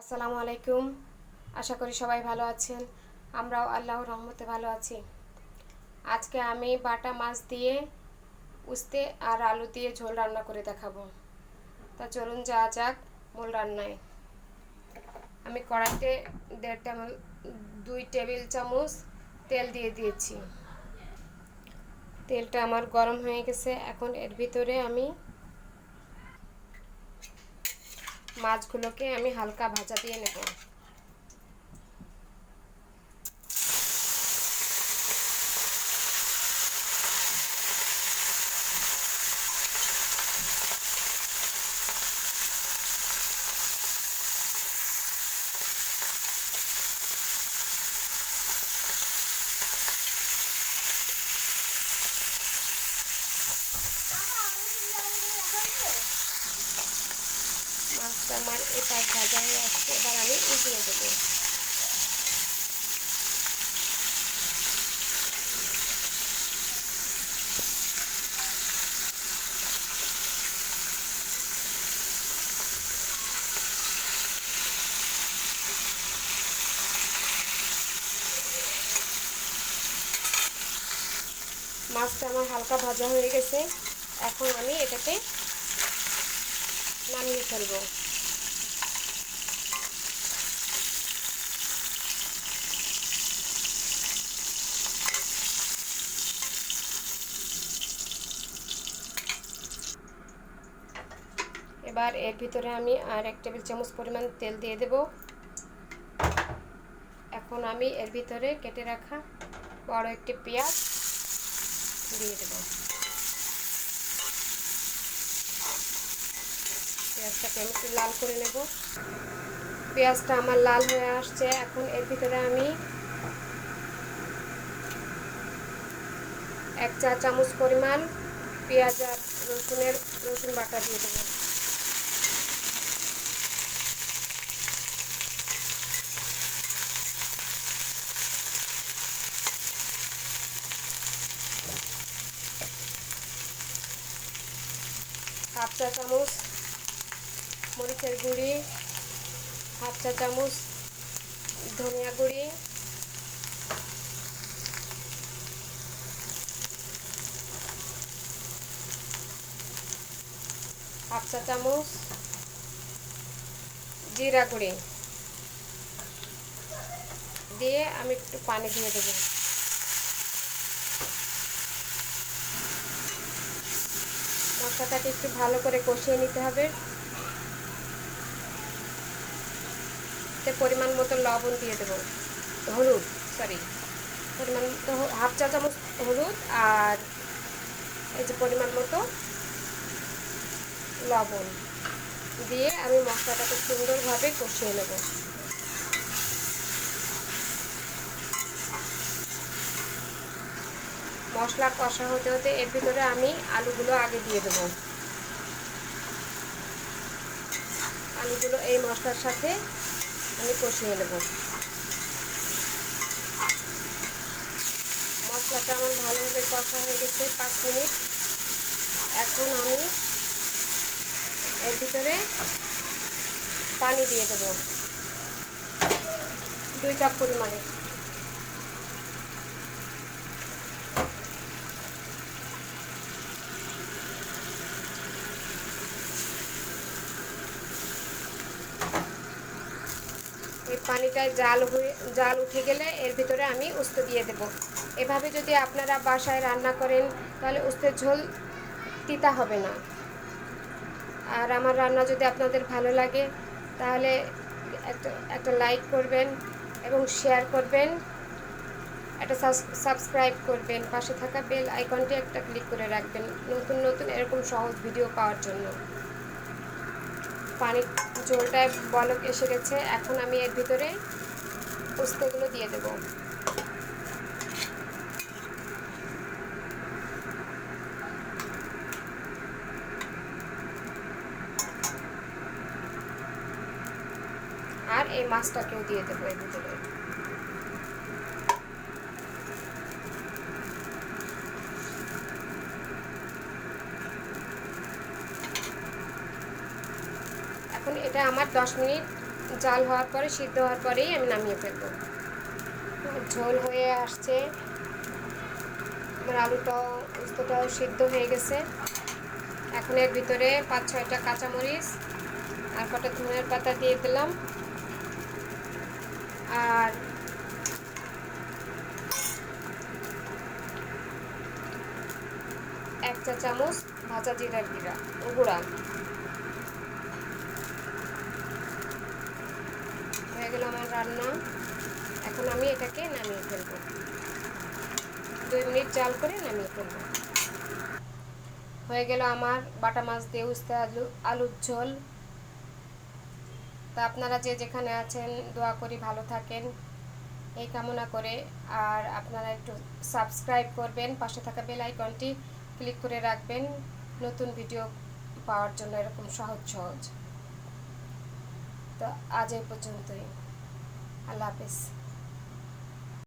আসসালামু আলাইকুম। আশা করি সবাই ভালো আছেন। আমরাও আল্লাহর রহমতে ভালো আছি। আজকে আমি বাটা মাছ দিয়ে উস্তে আর আলু দিয়ে ঝোল রান্না করে দেখাবো। তা চলুন যা যাক মূল রান্নায়। আমি কড়াইতে দেড় টেবিল, দুই টেবিল চামচ তেল দিয়ে দিয়েছি। তেলটা আমার গরম হয়ে গেছে। এখন এর ভিতরে আমি মাছগুলোকে আমি হালকা ভাজা দিয়ে নেব। মাছটা আমার এটা ভাজা হয়ে আসছে, এবার আমি উঠিয়ে দেবো। মাছটা আমার হালকা ভাজা হয়ে গেছে। এখন আমি এটাকে নামিয়ে ফেলব। এবার এর ভিতরে আমি আর এক টেবিল চামচ পরিমাণ তেল দিয়ে দেব। এখন আমি এর ভিতরে কেটে রাখা বড় একটি পেঁয়াজ দিয়ে দেবো। পেঁয়াজটাকে আমি একটু লাল করে নেব। পেঁয়াজটা আমার লাল হয়ে আসছে। এখন এর ভিতরে আমি এক চা চামচ পরিমাণ পেঁয়াজ আর রসুনের, রসুন বাটা দিয়ে দেবো। হাফ চা চামচ মরিচের গুঁড়ি, হাফ চা চামচ ধনিয়া গুঁড়ি, হাফ চা চামচ জিরা গুঁড়ি। দিয়ে আমি একটু পানি দিয়ে দেবো। মশলাটাকে একটু ভালো করে কষিয়ে নিতে হবে। এতে পরিমাণ মতো লবণ দিয়ে দেবো। হলুদ সরি পরিমাণ মতো হাফ চা চামচ হলুদ আর এই যে পরিমাণ মতো লবণ দিয়ে আমি মশলাটাকে সুন্দরভাবে কষিয়ে নেব। মশলা কষা হতে হতে এর ভিতরে আমি আলুগুলো আগে দিয়ে দেবো। আলুগুলো এই মশলার সাথে আমি কষিয়ে নেব। মশলাটা আমার ভালোভাবে কষা হয়ে গেছে পাঁচ মিনিট। এখন আমি এর ভিতরে পানি দিয়ে দেব। দুই কাপ পরিমাণে। এই পানিটায় জাল হয়ে, জাল উঠে গেলে এর ভিতরে আমি উস্তে দিয়ে দেব। এভাবে যদি আপনারা বাসায় রান্না করেন, তাহলে উস্তের ঝোল তিতা হবে না। আর আমার রান্না যদি আপনাদের ভালো লাগে, তাহলে একটা একটা লাইক করবেন এবং শেয়ার করবেন। একটা সাবস্ক্রাইব করবেন। পাশে থাকা বেল আইকনটি একটা ক্লিক করে রাখবেন। নতুন নতুন এরকম সহজ ভিডিও পাওয়ার জন্য। পানির ঝোলটায় বলক এসে গেছে, এখন আমি এর ভিতরে পোস্তগুলো দিয়ে দেব। আর এই মাছটাকেও দিয়ে দেবো এর ভিতরে। এখন এটা আমার দশ মিনিট জাল হওয়ার পরে, সিদ্ধ হওয়ার পরেই আমি নামিয়ে ফেলব। ঝোল হয়ে আসছে। আমার আলুটাও উস্তটাও সিদ্ধ হয়ে গেছে। এখন এর ভিতরে পাঁচ, ছয়টা কাঁচামরিচ আর কটা ধনের পাতা দিয়ে দিলাম। আর এক চা চামচ ভাজা জিরার গুঁড়া। গুঁড়া। গেল আমার রান্না। এখন আমি এটাকে নামিয়ে ফেলব। দুই মিনিট জাল করে নামিয়ে ফেলব। হয়ে গেল আমার বাটা মাছ দিয়ে উস্তে আলু, আলুর ঝোল। তা আপনারা যে যেখানে আছেন, দোয়া করি ভালো থাকেন। এই কামনা করে আর আপনারা একটু সাবস্ক্রাইব করবেন। পাশে থাকা বেল আইকনটি ক্লিক করে রাখবেন। নতুন ভিডিও পাওয়ার জন্য এরকম সহজ সহজ। তো আজ এই পর্যন্তই। আল্লাহ হাফিজ।